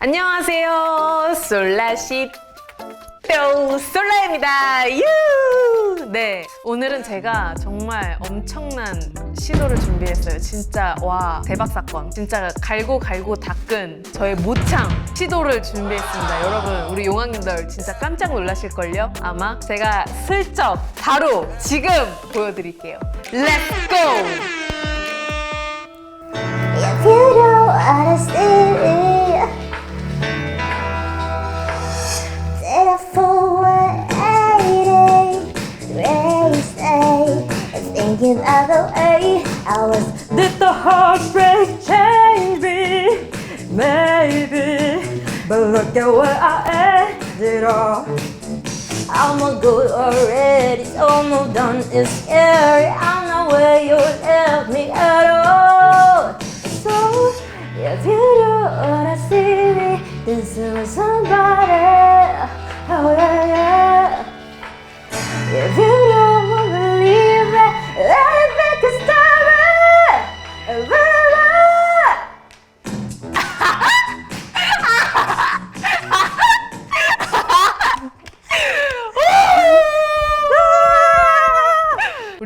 안녕하세요. 솔라시 뿅 솔라입니다. 유! 네. 오늘은 제가 정말 엄청난 시도를 준비했어요. 진짜 와 대박 사건. 진짜 갈고 갈고 닦은 저의 모창 시도를 준비했습니다. 여러분 우리 용왕님들 진짜 깜짝 놀라실 걸요? 아마 제가 슬쩍 바로 지금 보여 드릴게요. Let's go! If And thinking of I was Did the heartbreak change me? Maybe. But look at where I ended up. I'm a good already, so moved on. It's scary. I'm not where you left me at all. So if you don't wanna see me, then see somebody.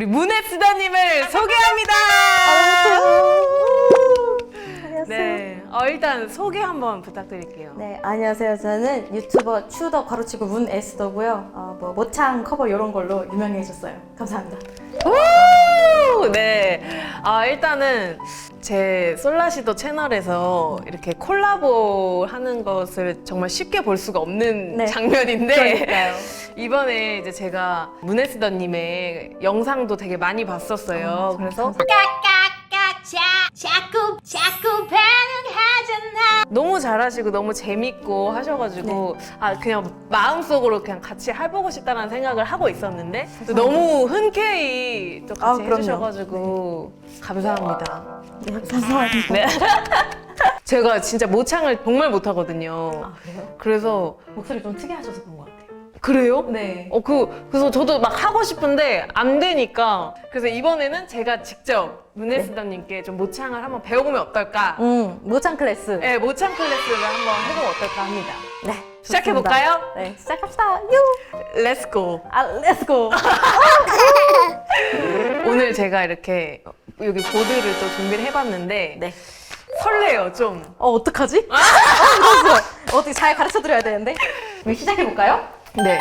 우리 문혜수다님을 소개합니다. 네, 어, 일단 소개 한번 부탁드릴게요. 네, 안녕하세요. 저는 유튜버 추더 가로치고 문에스더고요. 어, 뭐 모창 커버 이런 걸로 유명해졌어요. 감사합니다. 오! 네. 아, 일단은 제 솔라시도 채널에서 이렇게 콜라보 하는 것을 정말 쉽게 볼 수가 없는 네. 장면인데 그러니까요. 이번에 이제 제가 문혜수다님의 영상도 되게 많이 봤었어요. 그래서 까까까 자, 자꾸 자꾸 반응하잖아 너무 잘하시고 너무 재밌고 하셔가지고 아 그냥 마음속으로 그냥 같이 해보고 싶다는 생각을 하고 있었는데 또 너무 흔쾌히 또 아, 같이 그럼요. 해주셔가지고 감사합니다. 네, 감사합니다. 네. 제가 진짜 모창을 정말 못하거든요. 아, 그래요? 그래서 목소리 좀 특이하셔서 그런 것 같아요. 그래요? 네. 어, 그, 그래서 저도 막 하고 싶은데 안 되니까. 그래서 이번에는 제가 직접 문혜수다님께 좀 모창을 한번 배워보면 어떨까? 음, 모창 클래스. 네, 모창 클래스를 한번 해보면 어떨까 합니다. 네. 시작해볼까요? 좋습니다. 네, 시작합시다. 유! 렛츠고. 아, 렛츠고. 오늘 제가 이렇게 여기 보드를 또 준비를 해봤는데 네. 설레요, 좀. 어, 어떡하지? 어, 어떻게 잘 가르쳐 드려야 되는데. 그럼 시작해볼까요? 네.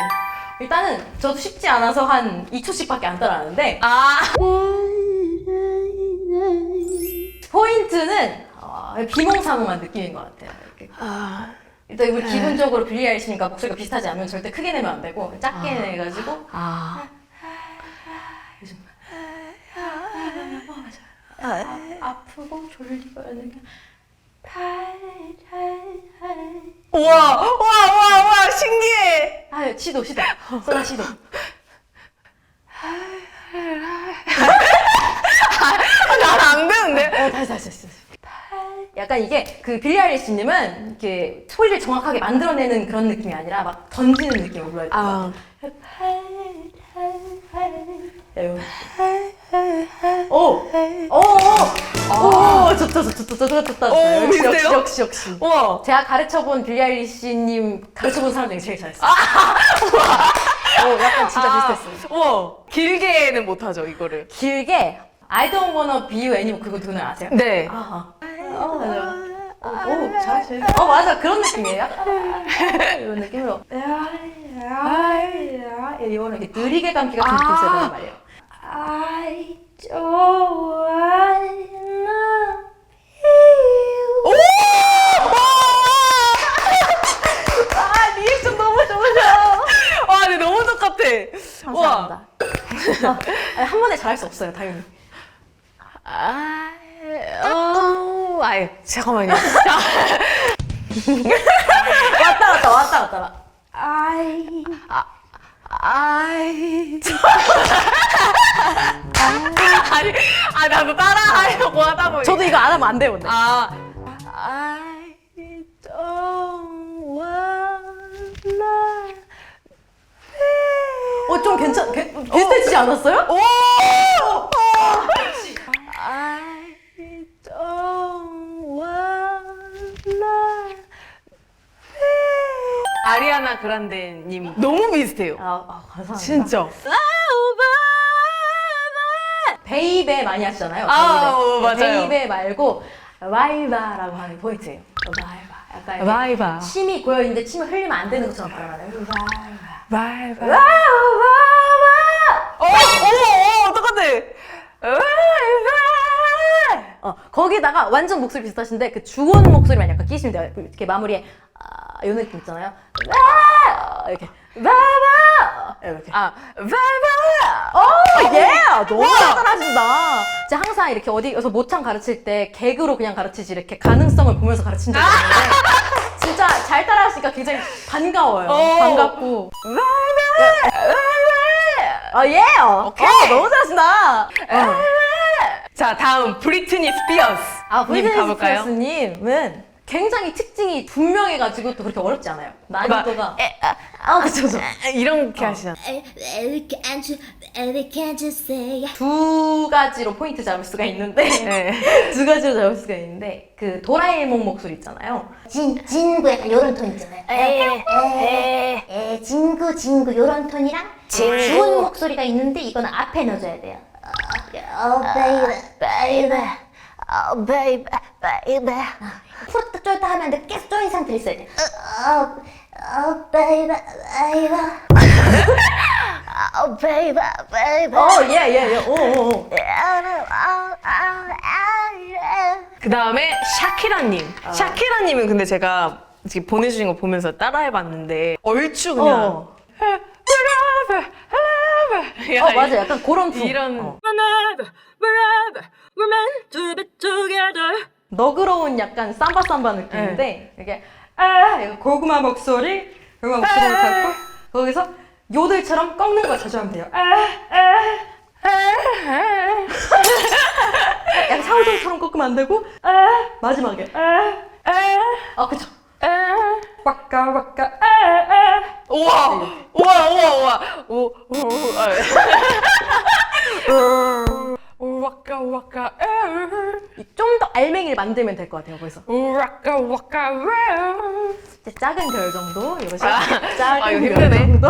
일단은 저도 쉽지 않아서 한 2초씩밖에 안 따라하는데 아, 포인트는 어, 비몽사몽한 느낌인 것 같아요. 이렇게. 아, 일단 우리 기본적으로 빌리 아이시니까 목소리가 비슷하지 않으면 절대 크게 내면 안 되고 작게 내가지고 아. 아프고 졸리고 이러면 우와, 와, 와, 와, 신기해. 아 시도 시도 소라 시도 되는데. 어 다시 다시 다시 약간 이게 그 빌리 아이리시님은 이렇게 소리를 정확하게 만들어내는 그런 느낌이 아니라 막 던지는 느낌으로 불러야 돼요. 아, 오! 오! 오! 오! 좋다, 좋다, 좋다, 좋다, 좋다. 오, 역시, 역시, 비슷해요? 역시, 역시. 우와. 제가 가르쳐본 빌리 아이리시님 가르쳐본 사람 중에 제일 잘했어요. 오, 약간 진짜 아, 비슷했어요. 우와. 길게는 못하죠, 이거를. 길게 I don't wanna be you anymore 그거 누나 아세요? 네. 아, 어, 맞아요. 오, 오, 잘하시네. 어, 맞아. 그런 느낌이에요. 이런 느낌으로. 이거는 이렇게 느리게 감기 같은 느낌이 있어야 된단 말이에요. I don't wanna 오! 아, 리액션 너무 좋으셔. 와, 근데 너무 똑같아. 감사합니다. 아, 아니, 한 번에 잘할 수 없어요, 당연히. 아, 어, 아유, 잠깐만요. 왔다 갔다, 왔다 갔다. I 아이. 아니, 아, 나도 따라 하려고 하다 보니. 저도 이거 안 하면 안 돼요, 근데. 아, I don't wanna. 어, 좀 괜찮, 괜- 비슷해지지 않았어요? 오! 아리아나 그란데님 너무 비슷해요. 아, 아 감사합니다. 진짜. 베이베 많이 하시잖아요. 아, 베이베. 어, 맞아요. 베이베 말고 와이바라고 하는 게 포인트예요. 와이바. 약간 이렇게 와이바. 침이 고여 있는데 침을 흘리면 안 되는 것처럼 발음하네요. 와이바. 와이바. 어, 어머, 어, 어떡하지? 와이바. 어, 거기다가 완전 목소리 비슷하신데 그 주원 목소리만 약간 끼시면 돼요. 이렇게 마무리에 아, 이 느낌 있잖아요. 와! 이렇게 와와 이렇게. 아, 와이바. 어, 예! 너무 잘하신다. 제가 항상 이렇게 어디에서 모창 가르칠 때 개그로 그냥 가르치지 이렇게 가능성을 보면서 가르친 적이 있는데 진짜 잘 따라하시니까 굉장히 반가워요. 어. 반갑고. 와이바. 아, 예! 오케이. 어, 너무 잘하신다. 어. 자, 다음 브리트니 스피어스. 아, 님 브리트니 가볼까요? 스피어스님은 굉장히 특징이 분명해가지고 또 그렇게 어렵지 않아요. 난이도가. 에, 아, 아, 그쵸, 그쵸. 이렇게 하시잖아. You Baby can't you say 두 가지로 포인트 잡을 수가 있는데, 네. 두 가지로 잡을 수가 있는데, 그 도라에몽 목소리 있잖아요. 진, 진구 약간 요런 톤 있잖아요 에, 에, 에, 진구 진구 요런 톤이랑 주원 목소리가 있는데 이거는 앞에 넣어줘야 돼요 Oh baby baby Oh baby baby 풀었다 쫄다 하면 안 돼. 계속 쪼인 상태로 있어야 돼 Oh, oh baby baby Oh baby baby 어, 예, 예, 예. 오, 오, 오. 그 다음에 샤키라님. 아. 샤키라님은 근데 제가 지금 보내주신 거 보면서 따라해봤는데 얼추 그냥. 어. 야, 어, 맞아. 약간 그런 품. 이런. 어. 너그러운 약간 삼바 삼바 느낌인데 이게 아 이거 고구마 목소리 고구마 목소리를 갖고 거기서 요들처럼 꺾는 걸 자주 하면 돼요. 아, 아, 아. 약간 샤오정처럼 꺾으면 안 되고 아 마지막에 아아 그쵸 와까 와까 아아 우와! 우와, 우와, 우와. 우, 우, 우, 아. 우와까, 와까, 좀 더 알맹이를 만들면 될 것 같아요. 거기서 우와까, 와까, 이제 작은 별 정도 이러시 아, 작은 아, 이거 별 힘드네. 정도.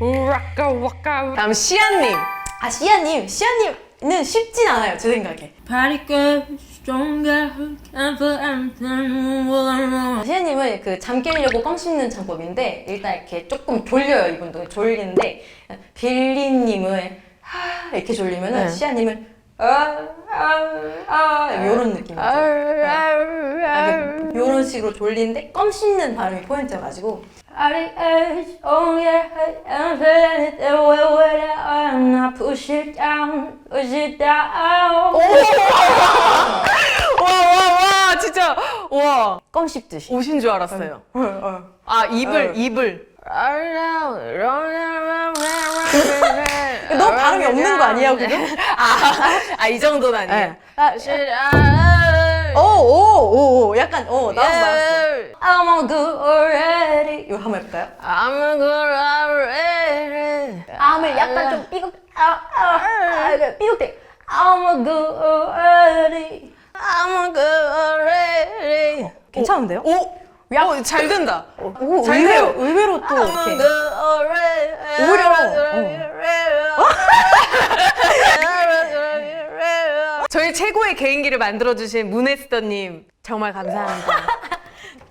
우와까, 와까. 다음 시안님. 아 시아님 시아님은 쉽진 않아요 제 생각에. Party girl, stronger, and for anthem. 시아님은 그 잠 깨려고 껌 씹는 창법인데 일단 이렇게 조금 졸려요 이분도 졸리는데 빌리님은 하 이렇게 졸리면 은 네. 시아님은 아아아 이런 느낌이죠. 약간 이런 식으로 졸리는데 껌 씹는 발음이 포인트여가지고 I oh yeah I'm feeling it when I push it down push it down 와, 와, 와, 진짜. 와. 껌 씹듯이 옷인 줄 알았어요. 아, 입을, 입을. 너무 발음이 없는 거 아니에요 그죠? 아, 아, 이 정도는 아니에요. 네. 아, 오 오 오 약간 오 나왔어 나왔어 I'm good already 이거 한번 해볼까요? I'm good already. 암을 약간 좀 삐걱 아, 아, 아, 이거 삐걱대 I'm good already I'm good already. 괜찮은데요? 오, 오, 잘 된다. 오, 잘 의외로, 돼요. 의외로 또 이렇게 오히려. 저희 최고의 개인기를 만들어주신 문에스더님 정말 감사합니다.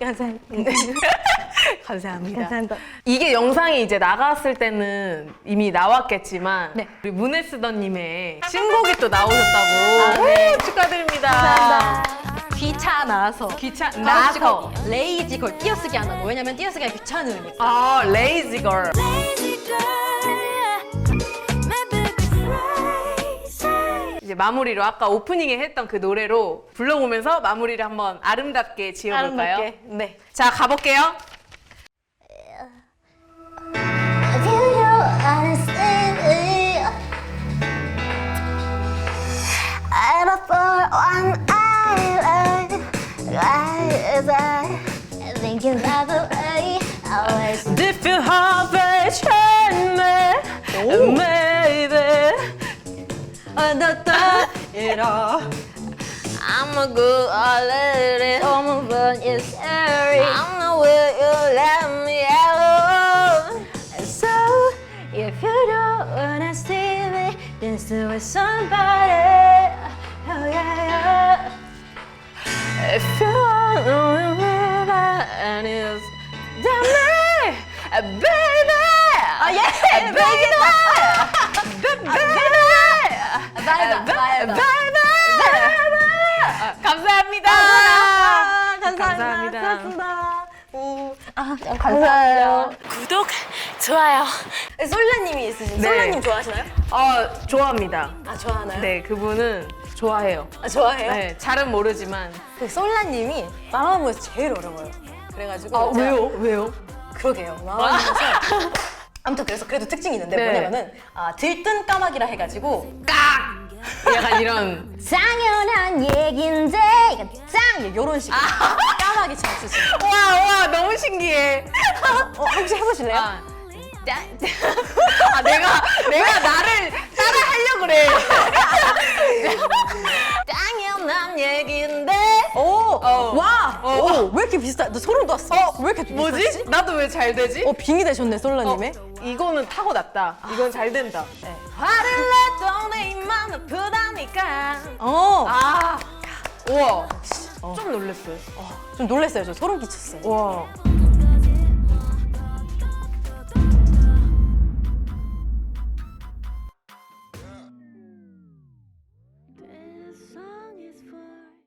감사합니다 감사합니다. 감사합니다 이게 영상이 이제 나갔을 때는 이미 나왔겠지만 네. 우리 문에스더님의 신곡이 또 나오셨다고 네. 오, 축하드립니다. 감사합니다 귀찮아서 귀찮 나서 레이지 걸 띄어쓰기 안 하고 왜냐면 띄어쓰기가 귀찮으니까 아 레이지 걸. 이제 마무리로 아까 오프닝에 했던 그 노래로 불러보면서 마무리를 한번 아름답게 지어볼까요? 아름답게. 네 자 가볼게요. If you have a chance, maybe adata it all. I'm a good, I'm a fun move on. I'm not will you let me alone. So, if you don't wanna see me, then still with somebody. Oh yeah, yeah. If you want to remember, and it's damn me, baby. Oh yeah, baby. baby. baby. 바이바, 바이바. 아, 감사합니다. 아, 감사합니다. 감사합니다. 고맙습니다. 오, 아, 감사해요. 구독, 좋아요. 솔라님이 있으신 네. 솔라님 좋아하시나요? 어, 좋아합니다. 아 좋아하나요? 네, 그분은 좋아해요. 아 좋아해요? 네, 잘은 모르지만. 그 솔라님이 마마무에서 제일 어려워요. 그래가지고 아, 제가- 왜요? 왜요? 그러게요. 마마무에서 아무튼 그래서 그래도 특징이 있는데 네. 뭐냐면은 아, 들뜬 까마귀라 해가지고 깍! 약간 이런. 당연한 얘긴데 이거 짱 요런 식으로 까마귀처럼 쓰시는 와, 와, 너무 신기해. 어, 혹시 해보실래요? 아, 짠. 아, 내가, 내가 나를 따라 하려고 그래. 당연한 얘긴데 오! 어. 와! 어. 오, 왜 이렇게 비슷하? 너 소름 돋았어. 왜 이렇게 뭐지? 비슷하지? 나도 왜 잘 되지? 어, 빙이 되셨네, 솔라님의. 이거는 타고났다. 이건 잘 된다. 네. 화를 내 입만 아프다니까. 어. 아, 우와. 좀 놀랬어요. 좀 놀랐어요. 저 소름 끼쳤어요. 와.